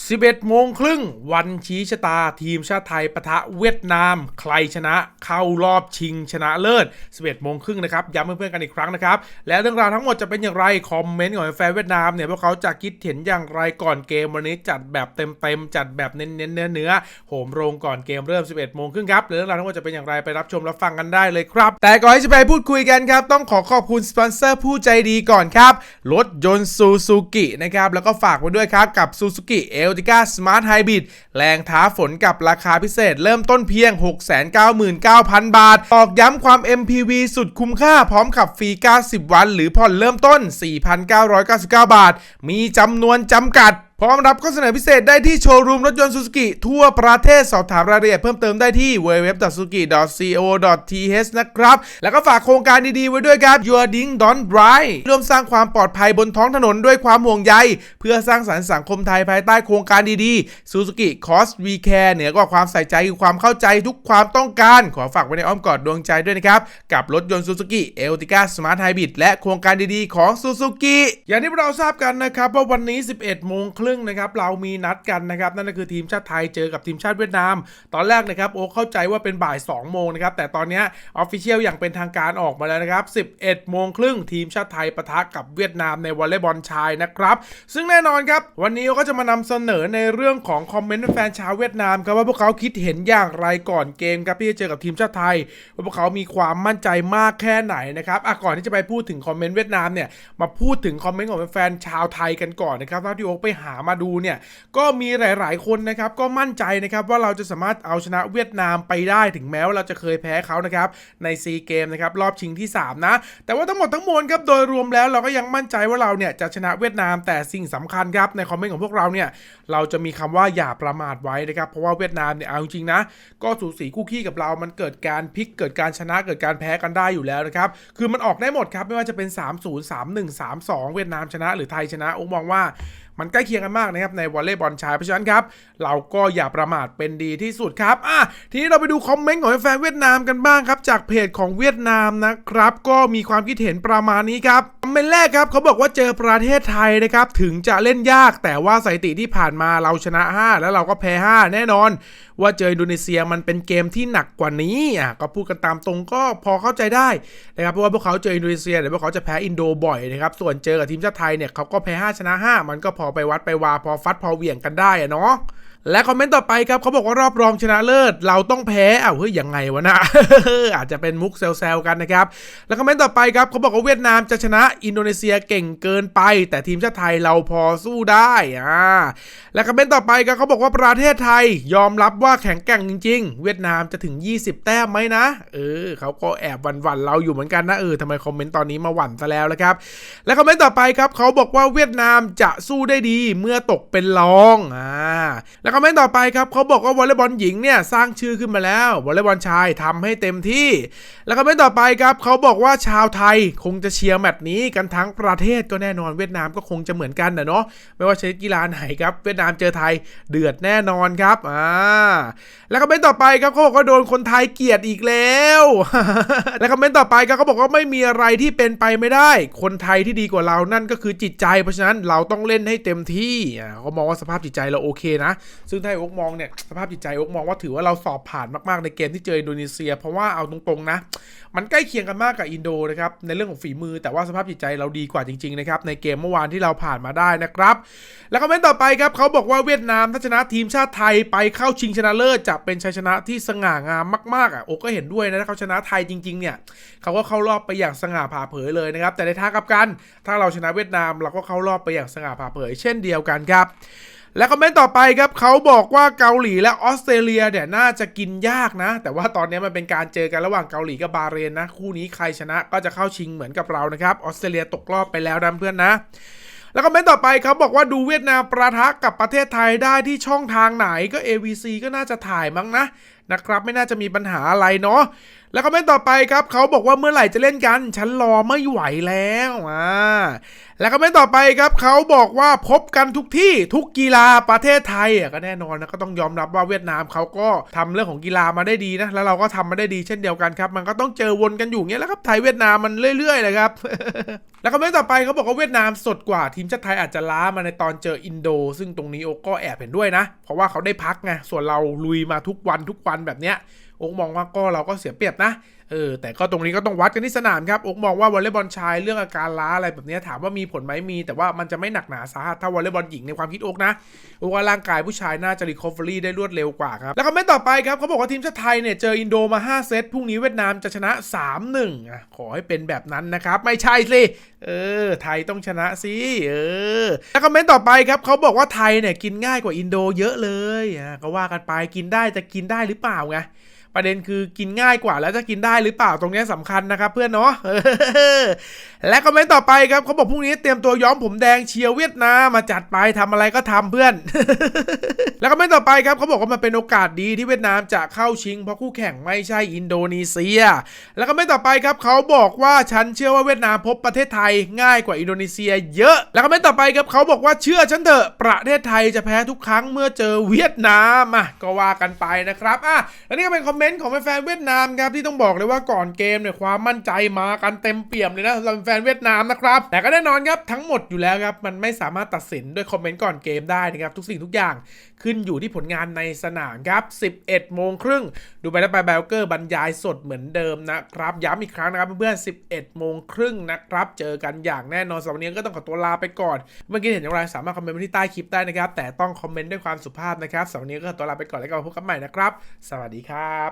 11โมงครึ่งวันชี้ชะตาทีมชาติไทยปะทะเวียดนาม ใครชนะเข้ารอบชิงชนะเลิศ 11โมงครึ่งนะครับย้ำเพื่อนๆกันอีกครั้งนะครับ และเรื่องราวทั้งหมดจะเป็นอย่างไร คอมเมนต์ของแฟนเวียดนามเนี่ยพวกเขาจะคิดเห็นอย่างไรก่อนเกมวันนี้จัดแบบเต็มๆจัดแบบเน้นๆเนื้อเนื้อๆโหมโรงก่อนเกมเริ่ม 11โมงครึ่งครับเรื่องราวทั้งหมดจะเป็นอย่างไรไปรับชมรับฟังกันได้เลยครับ แต่ก่อนที่จะไปพูดคุยกันครับต้องขอขอบคุณสปอนเซอร์ผู้ใจดีก่อนครับรถยนต์ซูซูกินะครับแล้วก็ฝากไว้ด้วยครับกับซูซูกิเอลติก้าสมาร์ทไฮบริดแรงท้าฝนกับราคาพิเศษ เริ่มต้นเพียง 699,000 บาท ตอกย้ำความ MPV สุดคุ้มค่าพร้อมขับฟรี 90 วัน หรือผ่อนเริ่มต้น 4,999 บาท มีจำนวนจำกัด พร้อมรับข้อเสนอพิเศษได้ที่โชว์รูมรถยนต์ซูซูกิทั่วประเทศสอบถามรายละเอียดเพิ่มเติมได้ที่ www.suzuki.co.th นะครับ แล้วก็ฝากโครงการดี ๆ ไว้ด้วยครับ Your Ding Don't Drive ร่วมสร้างความปลอดภัยบนท้องถนนด้วยความห่วงใย เพื่อสร้างสรรค์สังคมไทยภายใต้โครงการดีๆ Suzuki Cost We Care เหนือกว่าความใส่ใจคือความเข้าใจทุกความต้องการ ขอฝากไว้ในอ้อมกอดดวงใจด้วยนะครับกับรถยนต์ Suzuki Ertiga Smart Hybrid และโครงการดีๆของ Suzuki อย่างที่เราทราบกันนะครับว่าวันนี้ 11โมงครึ่งึ่งนะครับเรามีนัดกันนะครับนั่นก็คือทีมชาติไทยเจอกับทีมชาติเวียดนาม ตอนแรกนะครับโอ้เข้าใจว่าเป็นบ่าย 2 โมงนะครับแต่ตอนนี้ออฟฟิเชียลอย่างเป็นทางการออกมาแล้วนะครับ 11 โมงครึ่งทีมชาติไทยปะทะกับเวียดนามในวอลเลย์บอลชายนะครับ ซึ่งแน่นอนครับ วันนี้ก็จะมานำเสนอในเรื่องของคอมเมนต์แฟนชาวเวียดนามครับว่าพวกเขาคิดเห็นอย่างไรก่อนเกมครับที่จะเจอกับทีมชาติไทยว่าพวกเขามีความมั่นใจมากแค่ไหนนะครับอะก่อนที่จะไปพูดถึงคอมเมนต์เวียดนามเนี่ยมาพูดถึงคอมเมนต์ของแฟนชาวไทยกันก่อนนะครับที่โอ๊คไปหามาดูเนี่ยก็มีหลาย ๆ คนนะครับก็มั่นใจนะครับว่าเราจะสามารถเอาชนะเวียดนามไปได้ถึงแม้ว่าเราจะเคยแพ้เขานะครับในซีเกมนะครับรอบชิงที่ 3 นะ แต่ว่าทั้งหมดทั้งมวลครับโดยรวมแล้วเราก็ยังมั่นใจว่าเราเนี่ยจะชนะเวียดนามแต่สิ่งสำคัญครับในคอมเมนต์ของพวกเราเนี่ยเราจะมีคำว่าอย่าประมาทไว้นะครับเพราะว่าเวียดนามเนี่ยเอาจริงๆนะ ก็สูสีคู่ขี้กับเรา มันเกิดการพลิกเกิดการชนะเกิดการแพ้กันได้อยู่แล้วนะครับคือมันออกได้หมดครับไม่ว่าจะเป็น 3-0 3-1 3-2 เวียดนามชนะ หรือไทยชนะองมองว่ามันใกล้เคียงกันมากนะครับในวอลเลย์บอลชายเพราะฉะนั้นครับ เราก็อย่าประมาทเป็นดีที่สุดครับอะทีนี้เราไปดูคอมเมนต์ของแฟนเวียดนามกันบ้างครับ จากเพจของเวียดนามนะครับ ก็มีความคิดเห็นประมาณนี้ครับคอมเมนต์แรกครับเขาบอกว่าเจอประเทศไทยนะครับถึงจะเล่นยากแต่ว่าสถิติที่ผ่านมาเราชนะ 5 แล้วเราก็แพ้ 5 แน่นอน ว่าเจออินโดนีเซียมันเป็นเกมที่หนักกว่านี้อะก็พูดกันตามตรงก็พอเข้าใจได้นะครับเพราะว่าพวกเขาเจออินโดนีเซียเดี๋ยวพวกเขาจะแพ้อินโดบ่อยนะครับส่วนเจอกับทีมชาติไทยเนี่ยเขาก็แพ้5ชนะ 5 มันก็พอไปวัดไปวาพอฟัดพอเหวี่ยงกันได้อะเนาะ และคอมเมนต์ต่อไปครับเขาบอกว่ารอบรองชนะเลิศ เราต้องแพ้อ้าวเฮ้ยยังไงวะนะอาจจะเป็นมุกเซลๆกันนะครับ แล้วคอมเมนต์ต่อไปครับเขาบอกว่าเวียดนามจะชนะอินโดนีเซียเก่งเกินไป แต่ทีมชาติไทยเราพอสู้ได้อ่าและคอมเมนต์ต่อไปครับเขาบอกว่าประเทศไทยยอมรับว่าแข็งแกร่งจริง ๆ เวียดนามจะถึง 20 แต้มไหมนะ เออเขาก็แอบหวั่นๆเราอยู่เหมือนกันนะเออทำไมคอมเมนต์ตอนนี้มาหวั่นซะแล้วนะครับ และคอมเมนต์ต่อไปครับเขาบอกว่าเวียดนามจะสู้ได้ดีเมื่อตกเป็นรองอ่าแล้วคอมเมนต์ต่อไปครับเขาบอกว่าวอลเลย์บอลหญิงเนี่ยสร้างชื่อขึ้นมาแล้ววอลเลย์บอลชายทำให้เต็มที่ แล้วคอมเมนต์ต่อไปครับเขาบอกว่าชาวไทยคงจะเชียร์แมตช์นี้กันทั้งประเทศก็แน่นอนเวียดนามก็คงจะเหมือนกันนะเนาะไม่ว่าชนิดกีฬาไหนครับเวียดนามเจอไทยเดือดแน่นอนครับอ่าแล้วคอมเมนต์ต่อไปครับเขาบอกว่าโดนคนไทยเกลียดอีกแล้วแล้วคอมเมนต์ต่อไปครับเขาบอกว่าไม่มีอะไรที่เป็นไปไม่ได้ คนไทยที่ดีกว่าเรานั่นก็คือจิตใจ เพราะฉะนั้นเราต้องเล่นให้เต็มที่เขามองว่าสภาพจิตใจเราโอเคนะ ซึ่งถ้าโอ๊กมองเนี่ยสภาพจิตใจโอ๊กมองว่าถือว่าเราสอบผ่านมากๆในเกมที่เจออินโดนีเซีย เพราะว่าเอาตรงๆนะ มันใกล้เคียงกันมากกับอินโดนะครับในเรื่องของฝีมือแต่ว่าสภาพจิตใจเราดีกว่าจริงๆนะครับในเกมเมื่อวานที่เราผ่านมาได้นะครับ แล้วคอมเมนต์ต่อไปครับเขาบอกว่าเวียดนามถ้าชนะทีมชาติไทยไปเข้าชิงชนะเลิศจะเป็นชัยชนะที่สง่างามมากๆอะโอ๊กก็เห็นด้วยนะถ้าเขาชนะไทยจริงๆเนี่ยเขาก็เข้ารอบไปอย่างสง่าผ่าเผยเลยนะครับแต่ในทางกลับกัน ถ้าเราชนะเวียดนามเราก็เข้ารอบไปอย่างสง่าผ่าเผย เช่นเดียวกันครับ และคอมเมนต์ต่อไปครับเขาบอกว่าเกาหลีและออสเตรเลียเนี่ยน่าจะกินยากนะ แต่ว่าตอนนี้มันเป็นการเจอกันระหว่างเกาหลีกับบาเรนนะ คู่นี้ใครชนะก็จะเข้าชิงเหมือนกับเรานะครับออสเตรเลียตกรอบไปแล้วนะเพื่อนนะแล้วก็เมนต์ต่อไปเขาบอกว่าดูเวียดนามประทะกับประเทศไทยได้ที่ช่องทางไหนก็ AVC ก็น่าจะถ่ายมั้งนะ นะครับไม่น่าจะมีปัญหาอะไรเนาะแล้วคอมเมนต์ต่อไปครับเขาบอกว่าเมื่อไหร่จะเล่นกัน ฉันรอไม่ไหวแล้วอ่าแล้วคอมเมนต์ต่อไปครับเขาบอกว่าพบกันทุกที่ทุกกีฬาประเทศไทยอะก็แน่นอนนะก็ต้องยอมรับว่าเวียดนามเขาก็ทำเรื่องของกีฬามาได้ดีนะแล้วเราก็ทำมาได้ดีเช่นเดียวกันครับมันก็ต้องเจอวนกันอยู่เงี้ยแล้วครับไทยเวียดนามมันเรื่อยๆเลยครับแล้วคอมเมนต์ต่อไปเขาบอกว่าเวียดนามสดกว่าทีมชาติไทยอาจจะล้ามาในตอนเจออินโด ซึ่งตรงนี้โอก็แอบเห็นด้วยนะ เพราะว่าเขาได้พักไงส่วนเราลุยมาทุกวันทุกวันแบบเนี้ยโอ๊กมองว่าก็เราก็เสียเปรียบนะ เออแต่ก็ตรงนี้ก็ต้องวัดกันที่สนามครับโอ๊กมองว่าวอลเลย์บอลชายเรื่องอาการล้าอะไรแบบนี้ถามว่ามีผลไหมมี แต่ว่ามันจะไม่หนักหนาสาหัสเท่าวอลเลย์บอลหญิงในความคิดโอ๊กนะโอ๊กว่าร่างกายผู้ชายน่าจะรีคอฟเวอรี่ได้รวดเร็วกว่าครับ แล้วก็ไม่ต่อไปครับเขาบอกว่าทีมชาติไทยเนี่ยเจออินโดมา 5 เซตพรุ่งนี้เวียดนามจะชนะ 3-1อะขอให้เป็นแบบนั้นนะครับ ไม่ใช่สิเออ ไทยต้องชนะสิเออแล้วคอมเมนต์ต่อไปครับเขาบอกว่าไทยเนี่ยกินง่ายกว่าอินโดเยอะเลยอะก็ว่ากันไปกินได้จะกินได้หรือเปล่าไง ประเด็นคือกินง่ายกว่าแล้วจะกินได้หรือเปล่าตรงนี้สำคัญนะครับเพื่อนเนาะและคอมเมนต์ต่อไปครับเขาบอกพรุ่งนี้เตรียมตัวย้อมผมแดงเชียร์เวียดนามมาจัดไปทำอะไรก็ทำเพื่อน แล้วคอมเมนต์ต่อไปครับเขาบอกว่ามันเป็นโอกาสดีที่เวียดนามจะเข้าชิง เพราะคู่แข่งไม่ใช่อินโดนีเซีย แล้วคอมเมนต์ต่อไปครับเขาบอกว่าฉันเชื่อว่าเวียดนามพบประเทศไทยง่ายกว่าอินโดนีเซีย เยอะ แล้วคอมเมนต์ต่อไปครับเขาบอกว่าเชื่อฉันเถอะประเทศไทยจะแพ้ทุกครั้งเมื่อเจอเวียดนามอะก็ว่ากันไปนะครับอะและนี่ก็เป็นคอมเมนต์ของแฟนเวียดนามครับที่ต้องบอกเลยว่าก่อนเกมเนี่ยความมั่นใจมากันเต็มเปี่ยมเลยนะสำหรับแฟนเวียดนามนะครับแต่ก็แน่นอนครับทั้งหมดอยู่แล้วครับมันไม่สามารถตัดสินด้วยคอมเมนต์ก่อนเกมได้นะครับทุกสิ่งทุกอย่างขึ้นอยู่ที่ผลงานในสนามครับ11โมงครึ่งดูไปแล้วไปแบลเกอร์บรรยายสดเหมือนเดิมนะครับย้ำอีกครั้งนะครับเพื่อนๆ11โมงครึ่งนะครับเจอกันอย่างแน่นอนสำหรับวันนี้ก็ต้องขอตัวลาไปก่อน เมื่อกี้เห็นอย่างไรสามารถคอมเมนต์มาที่ใต้คลิปได้นะครับแต่ต้องคอมเมนต์ด้วยความสุภาพนะครับสำหรับวันนี้ก็ขอตัวลาไปก่อนแล้วก็พบกันใหม่นะครับ สวัสดีครับ